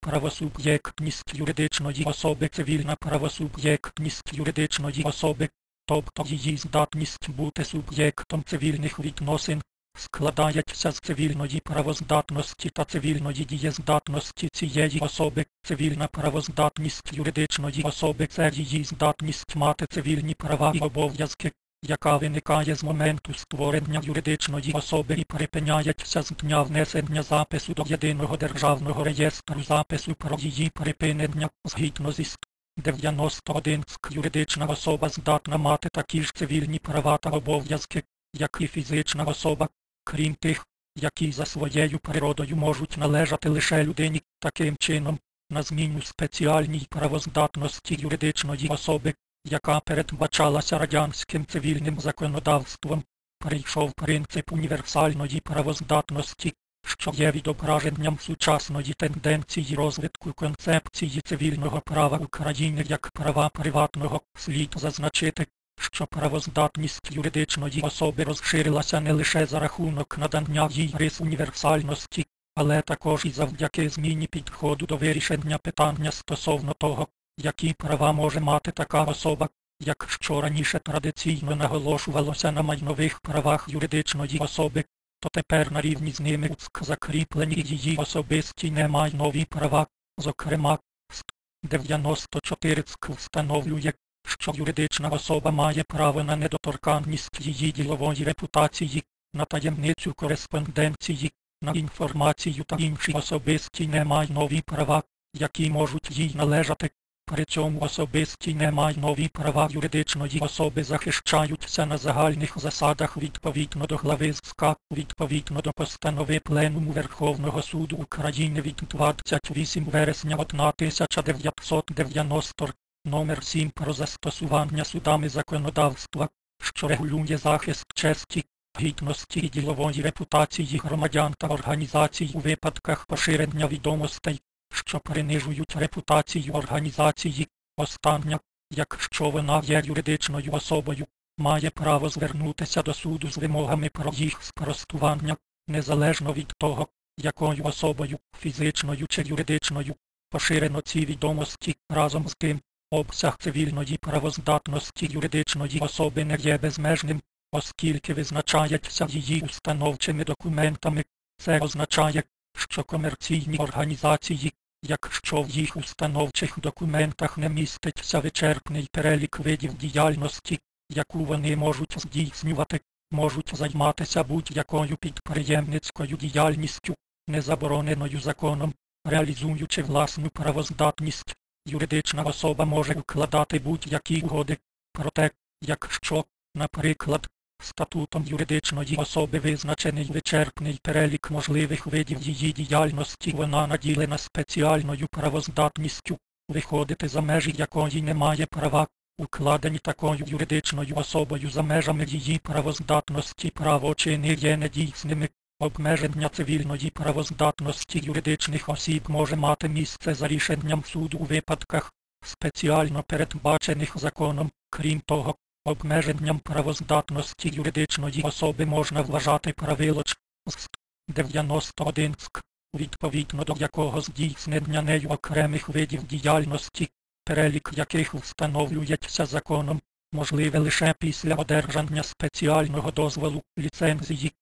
правосуб'єктність юридичної особи цивільна правосуб'єктність юридичної особи, тобто її здатність бути суб'єктом цивільних відносин, складається з цивільної правоздатності та цивільної дієздатності цієї особи. Цивільна правоздатність юридичної особи це її здатність мати цивільні права і обов'язки, яка виникає з моменту створення юридичної особи і припиняється з дня внесення запису до єдиного державного реєстру запису про її припинення згідно зі 91 ск. Юридична особа здатна мати такі ж цивільні права та обов'язки, як і фізична особа, крім тих, які за своєю природою можуть належати лише людині, таким чином, на зміну спеціальній правоздатності юридичної особи, яка передбачалася радянським цивільним законодавством, прийшов принцип універсальної правоздатності, що є відображенням сучасної тенденції розвитку концепції цивільного права України як права приватного, слід зазначити, що правоздатність юридичної особи розширилася не лише за рахунок надання їй рис універсальності, але також і завдяки зміні підходу до вирішення питання стосовно того, які права може мати така особа, якщо раніше традиційно наголошувалося на майнових правах юридичної особи, то тепер на рівні з ними закріплені її особисті немайнові права, зокрема, 94 ЦК встановлює, що юридична особа має право на недоторканність її ділової репутації, на таємницю кореспонденції, на інформацію та інші особисті немайнові права, які можуть їй належати. При цьому особисті немайнові права юридичної особи захищаються на загальних засадах відповідно до глави СК, відповідно до постанови Пленуму Верховного суду України від 28 вересня 1990 номер 7 про застосування судами законодавства, що регулює захист честі, гідності і ділової репутації громадян та організацій у випадках поширення відомостей, що принижують репутацію організації, остання, якщо вона є юридичною особою, має право звернутися до суду з вимогами про їх спростування, незалежно від того, якою особою, фізичною чи юридичною, поширено ці відомості разом з тим. Обсяг цивільної правоздатності юридичної особи не є безмежним, оскільки визначається її установчими документами. Це означає, що комерційні організації, якщо в їх установчих документах не міститься вичерпний перелік видів діяльності, яку вони можуть здійснювати, можуть займатися будь-якою підприємницькою діяльністю, не забороненою законом, реалізуючи власну правоздатність. Юридична особа може укладати будь-які угоди, проте, якщо, наприклад, статутом юридичної особи визначений вичерпний перелік можливих видів її діяльності, вона наділена спеціальною правоздатністю, виходити за межі якої немає права, укладені такою юридичною особою за межами її правоздатності правочини є недійсними. Обмеження цивільної правоздатності юридичних осіб може мати місце за рішенням суду у випадках, спеціально передбачених законом. Крім того, обмеженням правоздатності юридичної особи можна вважати правило з 91 ск, відповідно до якого здійснення нею окремих видів діяльності, перелік яких встановлюється законом, можливе лише після одержання спеціального дозволу ліцензії.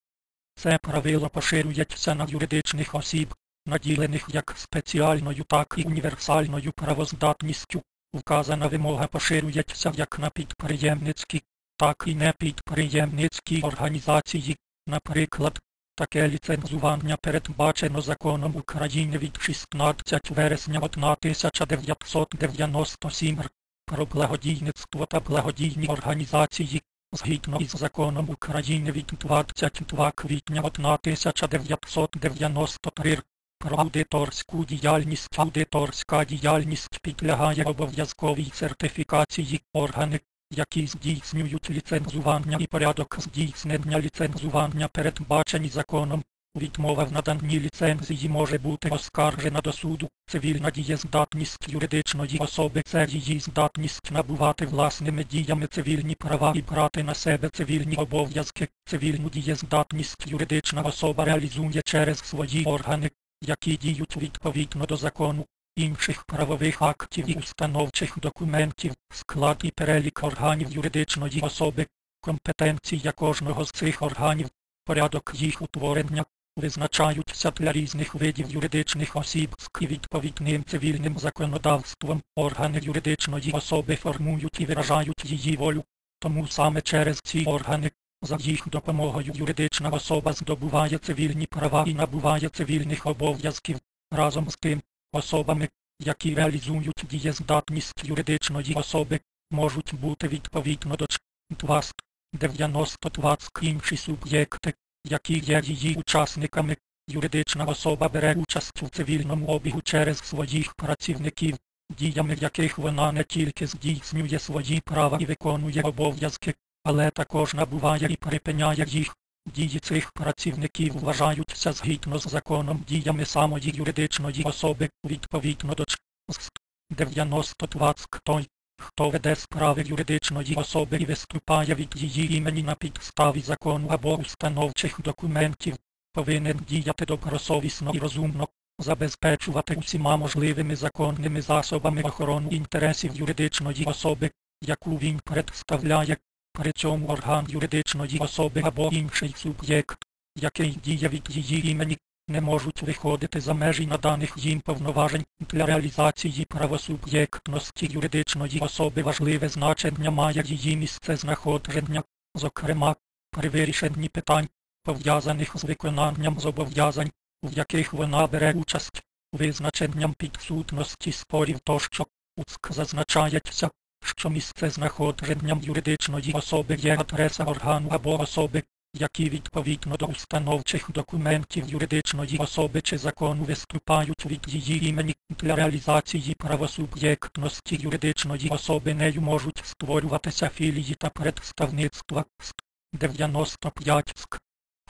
Це правило поширюється на юридичних осіб, наділених як спеціальною, так і універсальною правоздатністю. Вказана вимога поширюється як на підприємницькі, так і непідприємницькі організації. Наприклад, таке ліцензування передбачено законом України від 16 вересня 1997 про благодійництво та благодійні організації, згідно із законом України від 22 квітня 1993 про аудиторську діяльність. Аудиторська діяльність підлягає обов'язковій сертифікації органи, які здійснюють ліцензування і порядок здійснення ліцензування передбачені законом. Відмова в наданні ліцензії може бути оскаржена до суду. Цивільна дієздатність юридичної особи це її здатність набувати власними діями цивільні права і брати на себе цивільні обов'язки. Цивільну дієздатність юридична особа реалізує через свої органи, які діють відповідно до закону, інших правових актів і установчих документів, склад і перелік органів юридичної особи, компетенція кожного з цих органів, порядок їх утворення, визначаються для різних видів юридичних осіб з відповідним цивільним законодавством. Органи юридичної особи формують і виражають її волю, тому саме через ці органи за їх допомогою юридична особа здобуває цивільні права і набуває цивільних обов'язків. Разом з тим, особами, які реалізують дієздатність юридичної особи, можуть бути відповідно до ч. 20, 90 20 інші суб'єкти, які є її учасниками. Юридична особа бере участь у цивільному обігу через своїх працівників, діями яких вона не тільки здійснює свої права і виконує обов'язки, але також набуває і припиняє їх. Дії цих працівників вважаються згідно з законом діями самої юридичної особи відповідно до ч. 90 20 той, хто веде справи юридичної особи і виступає від її імені на підставі закону або установчих документів, повинен діяти добросовісно і розумно, забезпечувати усіма можливими законними засобами охорону інтересів юридичної особи, яку він представляє, при цьому орган юридичної особи або інший суб'єкт, який діє від її імені, не можуть виходити за межі наданих їм повноважень для реалізації правосуб'єктності юридичної особи. Важливе значення має її місце знаходження, зокрема, при вирішенні питань, пов'язаних з виконанням зобов'язань, в яких вона бере участь, визначенням підсудності спорів тощо, УЦК зазначається, що місце знаходженням юридичної особи є адреса органу або особи, які відповідно до установчих документів юридичної особи чи закону виступають від її імені для реалізації правосуб'єктності юридичної особи нею можуть створюватися філії та представництва. 95 СК.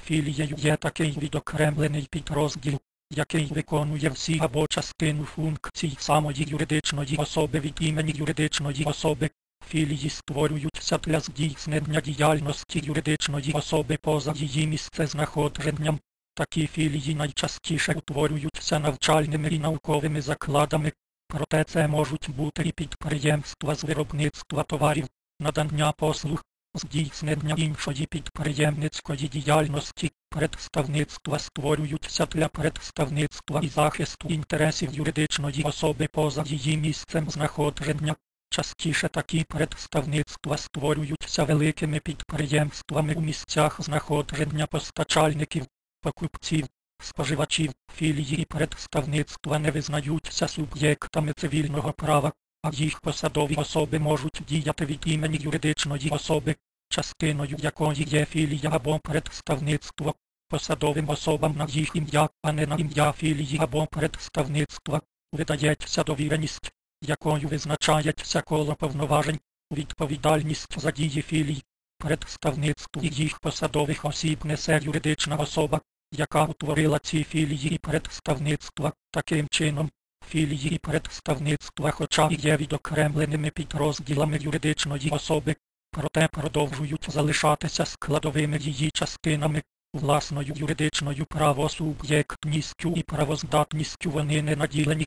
Філією є такий відокремлений підрозділ, який виконує всі або частину функцій самої юридичної особи від імені юридичної особи. Філії створюються для здійснення діяльності юридичної особи поза її місцезнаходженням. Такі філії найчастіше утворюються навчальними і науковими закладами, проте це можуть бути і підприємства з виробництва товарів, надання послуг, здійснення іншої підприємницької діяльності, представництва створюються для представництва і захисту інтересів юридичної особи поза її місцем знаходження. Частіше такі представництва створюються великими підприємствами у місцях знаходження постачальників, покупців, споживачів, філії і представництва не визнаються суб'єктами цивільного права, а їх посадові особи можуть діяти від імені юридичної особи, частиною якої є філія або представництво, посадовим особам на їх ім'я, а не на ім'я філії або представництва, видається довіреність, якою визначається коло повноважень, відповідальність за дії філій, представництво їх посадових осіб несе юридична особа, яка утворила ці філії і представництва таким чином. Філії представництва, хоча і є відокремленими підрозділами юридичної особи, проте продовжують залишатися складовими її частинами, власною юридичною правосуб'єктністю і правоздатністю вони не наділені,